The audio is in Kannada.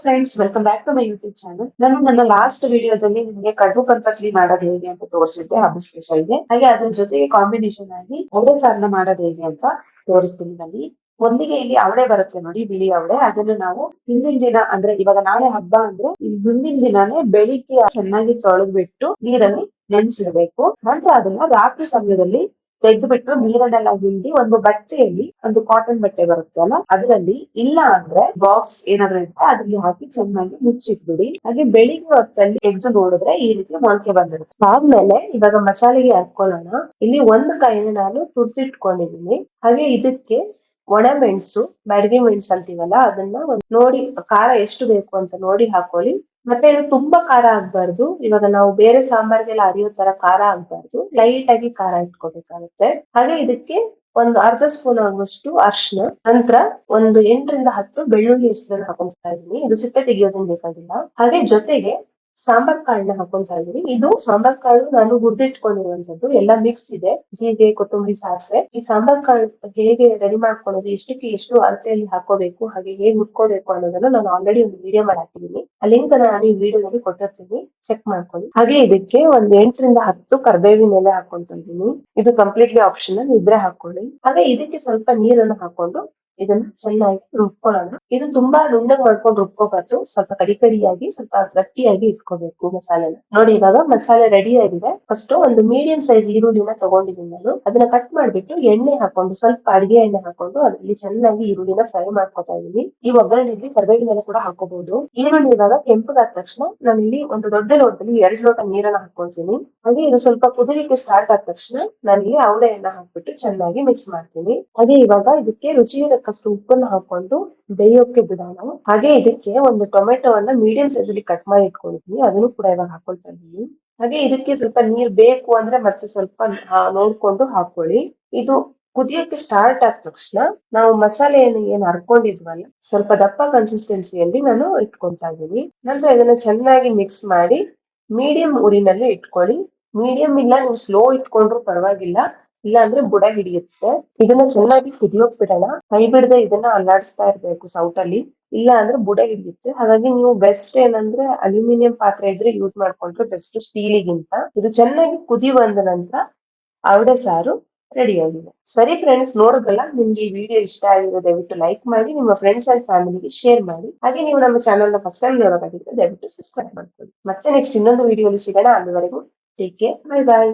Friends welcome back to my YouTube channel ನಾನು ನನ್ನ ಲಾಸ್ಟ್ ವಿಡಿಯೋದಲ್ಲಿ ನಿಮಗೆ ಕಡುಬು ಪಂಚಲಿ ಮಾಡೋದು ಹೇಗೆ ಅಂತ ತೋರಿಸಿದ್ದೆ ಹಬ್ಬ ಸ್ಪೆಷಲ್ಗೆ ಹಾಗೆ ಅದ್ರ ಜೊತೆಗೆ ಕಾಂಬಿನೇಷನ್ ಆಗಿ ಅವಡೆ ಸಾರನ್ನ ಮಾಡೋದು ಹೇಗೆ ಅಂತ ತೋರಿಸ್ತೀನಿ ಅಲ್ಲಿ ಒಂದಿಗೆ ಇಲ್ಲಿ ಅವಡೆ ಬರುತ್ತೆ ನೋಡಿ, ಬಿಳಿ ಅವಡೆ. ಅದನ್ನ ನಾವು ಹಿಂದಿನ ದಿನ ಅಂದ್ರೆ ಇವಾಗ ನಾಳೆ ಹಬ್ಬ ಅಂದ್ರೆ ಮುಂದಿನ ದಿನಾನೇ ಬೆಳಿಗ್ಗೆ ಚೆನ್ನಾಗಿ ತೊಳೆದ್ಬಿಟ್ಟು ನೀರಲ್ಲಿ ನೆನ್ಸಿಡ್ಬೇಕು. ನಂತರ ಅದನ್ನ ರಾತ್ರಿ ಸಮಯದಲ್ಲಿ ತೆಗೆದ್ಬಿಟ್ಟು ನೀರನ್ನೆಲ್ಲ ಹಿಂಡಿ ಒಂದು ಬಟ್ಟೆಯಲ್ಲಿ ಒಂದು ಕಾಟನ್ ಬಟ್ಟೆ ಬರುತ್ತೆ ಅಲ್ಲ? ಅದರಲ್ಲಿ ಇಲ್ಲ ಅಂದ್ರೆ ಬಾಕ್ಸ್ ಏನಾದ್ರು ಇದ್ರೆ ಅದ್ರಲ್ಲಿ ಹಾಕಿ ಚೆನ್ನಾಗಿ ಮುಚ್ಚಿಟ್ಬಿಡಿ. ಹಾಗೆ ಬೆಳಿಗ್ಗೆ ಹೊತ್ತಲ್ಲಿ ತೆಗೆದು ನೋಡಿದ್ರೆ ಈ ರೀತಿ ಮೊಳಕೆ ಬಂದಿರುತ್ತೆ. ಆದ್ಮೇಲೆ ಇವಾಗ ಮಸಾಲೆಗೆ ಹಾಕೊಳ್ಳೋಣ ಇಲ್ಲಿ ಒಂದು ಕಾಯಿನ ನಾನು ತುರ್ಸಿಟ್ಕೊಂಡಿದೀನಿ ಹಾಗೆ ಇದಕ್ಕೆ ಒಣ ಮೆಣಸು ಬ್ಯಾಡಗಿ ಮೆಣಸು ಅಂತೀವಲ್ಲ, ಅದನ್ನ ನೋಡಿ, ಖಾರ ಎಷ್ಟು ಬೇಕು ಅಂತ ನೋಡಿ ಹಾಕೊಳ್ಳಿ. ಮತ್ತೆ ಇದು ತುಂಬಾ ಖಾರ ಆಗ್ಬಾರ್ದು. ಇವಾಗ ನಾವು ಬೇರೆ ಸಾಂಬಾರ್ಗೆಲ್ಲ ಅರಿಯೋ ತರ ಖಾರ ಆಗ್ಬಾರ್ದು. ಲೈಟ್ ಆಗಿ ಖಾರ ಇಟ್ಕೋಬೇಕಾಗುತ್ತೆ. ಹಾಗೆ ಇದಕ್ಕೆ ಒಂದು ಅರ್ಧ ಸ್ಪೂನ್ ಆಗುವಷ್ಟು ಅರ್ಶನ ನಂತರ ಒಂದು ಎಂಟರಿಂದ ಹತ್ತು ಬೆಳ್ಳುಳ್ಳಿ ಹೆಸರನ್ನು ಹಾಕೊಂತಾ ಇದೀನಿ ಇದು ಸಿಕ್ಕ ತೆಗಿಯೋದನ್ನ ಬೇಕಾಗಿಲ್ಲ. ಹಾಗೆ ಜೊತೆಗೆ ಸಾಂಬಾರ್ ಕಾಳನ್ನ ಹಾಕೊಂತಾ ಇದೀನಿ ಇದು ಸಾಂಬಾರ್ ಕಾಳು ನಾನು ಹುರಿದಿಟ್ಕೊಂಡಿರುವಂತದ್ದು ಎಲ್ಲ ಮಿಕ್ಸ್ ಇದೆ. ಜೀರಿಗೆ, ಕೊತ್ತಂಬರಿ, ಸಾಸಿವೆ. ಈ ಸಾಂಬಾರ್ ಕಾಳು ಹೇಗೆ ರೆಡಿ ಮಾಡ್ಕೊಳ್ಳೋದು, ಎಷ್ಟಕ್ಕೆ ಎಷ್ಟು ಅಳತೆಯಲ್ಲಿ ಹಾಕೋಬೇಕು, ಹಾಗೆ ಹೇಗೆ ಹುಡ್ಕೋಬೇಕು ಅನ್ನೋದನ್ನ ನಾನು ಆಲ್ರೆಡಿ ಒಂದು ವಿಡಿಯೋ ಮಾಡಿ ಹಾಕಿದೀನಿ ಆ ಲಿಂಕ್ ನಾನು ಈ ವಿಡಿಯೋದಲ್ಲಿ ಕೊಟ್ಟಿರ್ತೀನಿ. ಚೆಕ್ ಮಾಡ್ಕೊಳ್ಳಿ. ಹಾಗೆ ಇದಕ್ಕೆ ಒಂದ್ ಎಂಟರಿಂದ ಹತ್ತು ಕರ್ಬೇವಿನ ಎಲೆ ಹಾಕೊಂತ ಇದು ಕಂಪ್ಲೀಟ್ಲಿ ಆಪ್ಷನಲ್ ಇದ್ರೆ ಹಾಕೊಳ್ಳಿ ಹಾಗೆ ಇದಕ್ಕೆ ಸ್ವಲ್ಪ ನೀರನ್ನು ಹಾಕೊಂಡು ಇದನ್ನ ಚೆನ್ನಾಗಿ ರುಬ್ಕೊಳ್ಳೋಣ. ಇದು ತುಂಬಾ ನುಣ್ಣಗ್ ಮಾಡ್ಕೊಂಡು ರುಬ್ಕೋಬಾರ್ದು. ಸ್ವಲ್ಪ ಕಡಿ ಕಡಿಯಾಗಿ ಸ್ವಲ್ಪ ಗಟ್ಟಿಯಾಗಿ ಇಟ್ಕೋಬೇಕು ಮಸಾಲೆನ. ನೋಡಿ, ಇವಾಗ ಮಸಾಲೆ ರೆಡಿ ಆಗಿದೆ. ಫಸ್ಟ್ ಒಂದು ಮೀಡಿಯಂ ಸೈಜ್ ಈರುಳ್ಳಿನ ತಗೊಂಡಿದ್ದೀನಿ ನಾನು. ಅದನ್ನ ಕಟ್ ಮಾಡ್ಬಿಟ್ಟು ಎಣ್ಣೆ ಹಾಕೊಂಡು, ಸ್ವಲ್ಪ ಅಡಿಗೆ ಎಣ್ಣೆ ಹಾಕೊಂಡು ಅದರಲ್ಲಿ ಚೆನ್ನಾಗಿ ಈರುಳ್ಳಿನ ಫ್ರೈ ಮಾಡ್ಕೊತಾ ಇದೀನಿ. ಈ ಒಗ್ಗರಣೆಯಲ್ಲಿ ಎಲೆ ಕೂಡ ಹಾಕೋಬಹುದು ಈರುಳ್ಳಿ ಇವಾಗ ಕೆಂಪಗಾದ ತಕ್ಷಣ ನಾನು ಇಲ್ಲಿ ಒಂದು ದೊಡ್ಡ ಲೋಟದಲ್ಲಿ ಎರಡು ಲೋಟ ನೀರನ್ನ ಹಾಕೊಳ್ತೀನಿ ಹಾಗೆ ಇದು ಸ್ವಲ್ಪ ಕುದಿಲಿಕ್ಕೆ ಸ್ಟಾರ್ಟ್ ಆದ ತಕ್ಷಣ ನಾನು ಇಲ್ಲಿ ಅವಡೆ ಎಣ್ಣೆ ಹಾಕ್ಬಿಟ್ಟು ಚೆನ್ನಾಗಿ ಮಿಕ್ಸ್ ಮಾಡ್ತೀನಿ. ಹಾಗೆ ಇವಾಗ ಇದಕ್ಕೆ ರುಚಿಗೆ ತಕ್ಕಷ್ಟು ಉಪ್ಪನ್ನ ಹಾಕೊಂಡು ಬೇಯೋಕೆ ಬಿಡೋಣ. ಹಾಗೆ ಇದಕ್ಕೆ ಒಂದು ಟೊಮೆಟೊವನ್ನ ಮೀಡಿಯಂ ಸೈಜ್ ಅಲ್ಲಿ ಕಟ್ ಮಾಡಿ ಇಟ್ಕೊಂಡಿದ್ದೀನಿ. ಅದನ್ನು ಕೂಡ ಇವಾಗ ಹಾಕೊಳ್ತಾ ಇದ್ದೀನಿ. ಹಾಗೆ ಇದಕ್ಕೆ ಸ್ವಲ್ಪ ನೀರ್ ಬೇಕು ಅಂದ್ರೆ ಮತ್ತೆ ಸ್ವಲ್ಪ ನೋಡ್ಕೊಂಡು ಹಾಕೊಳ್ಳಿ. ಇದು ಕುದಿಯೋಕೆ ಸ್ಟಾರ್ಟ್ ಆದ ತಕ್ಷಣ ನಾವು ಮಸಾಲೆಯನ್ನು ಏನ್ ಹರ್ಕೊಂಡಿದ್ವಲ್ಲ ಸ್ವಲ್ಪ ದಪ್ಪ ಕನ್ಸಿಸ್ಟೆನ್ಸಿಯಲ್ಲಿ ನಾನು ಇಟ್ಕೊಂತಾ ಇದ್ದೀನಿ. ನಂತರ ಇದನ್ನ ಚೆನ್ನಾಗಿ ಮಿಕ್ಸ್ ಮಾಡಿ ಮೀಡಿಯಂ ಉರಿನಲ್ಲಿ ಇಟ್ಕೊಳ್ಳಿ. ಮೀಡಿಯಂ ಇಲ್ಲ, ನೀವು ಸ್ಲೋ ಇಟ್ಕೊಂಡ್ರು ಪರವಾಗಿಲ್ಲ. ಇಲ್ಲ ಅಂದ್ರೆ ಬುಡ ಹಿಡಿಯುತ್ತೆ. ಇದನ್ನ ಚೆನ್ನಾಗಿ ಕುದಿಯೋಕ್ ಬಿಡೋಣ ಕೈ ಬಿಡದೆ ಇದನ್ನ ಅಲ್ಲಾಡಿಸ್ತಾ ಇರ್ಬೇಕು ಸೌಟಲ್ಲಿ ಇಲ್ಲ ಅಂದ್ರೆ ಬುಡ ಹಿಡಿಯುತ್ತೆ. ಹಾಗಾಗಿ ನೀವು ಬೆಸ್ಟ್ ಏನಂದ್ರೆ ಅಲ್ಯೂಮಿನಿಯಂ ಪಾತ್ರೆ ಇದ್ರೆ ಯೂಸ್ ಮಾಡ್ಕೊಂಡ್ರೆ ಬೆಸ್ಟ್ ಸ್ಟೀಲಿಗಿಂತ ಇದು ಚೆನ್ನಾಗಿ ಕುದಿ ಬಂದ ನಂತರ ಅವಡೆ ಸಾರು ರೆಡಿ ಆಗಿದೆ. ಸರಿ ಫ್ರೆಂಡ್ಸ್ ನೋಡಿದ್ರಲ್ಲ ನಿಮ್ಗೆ ಈ ವಿಡಿಯೋ ಇಷ್ಟ ಆಗಿದೆ ದಯವಿಟ್ಟು ಲೈಕ್ ಮಾಡಿ, ನಿಮ್ಮ ಫ್ರೆಂಡ್ಸ್ ಅಂಡ್ ಫ್ಯಾಮಿಲಿಗೆ ಶೇರ್ ಮಾಡಿ. ಹಾಗೆ ನೀವು ನಮ್ಮ ಚಾನಲ್ನ ಫಸ್ಟ್ ಟೈಮ್ ನೋಡೋದಾಗಿದ್ರೆ ದಯವಿಟ್ಟು ಸಬ್ಸ್ಕ್ರೈಬ್ ಮಾಡ್ಕೊಳ್ಳಿ. ಮತ್ತೆ ನೆಕ್ಸ್ಟ್ ಇನ್ನೊಂದು ವಿಡಿಯೋ ಸಿಗೋಣ. ಅಲ್ಲಿವರೆಗೂ ಟೇಕ್ ಕೇರ್ ಬೈ ಬಾಯ್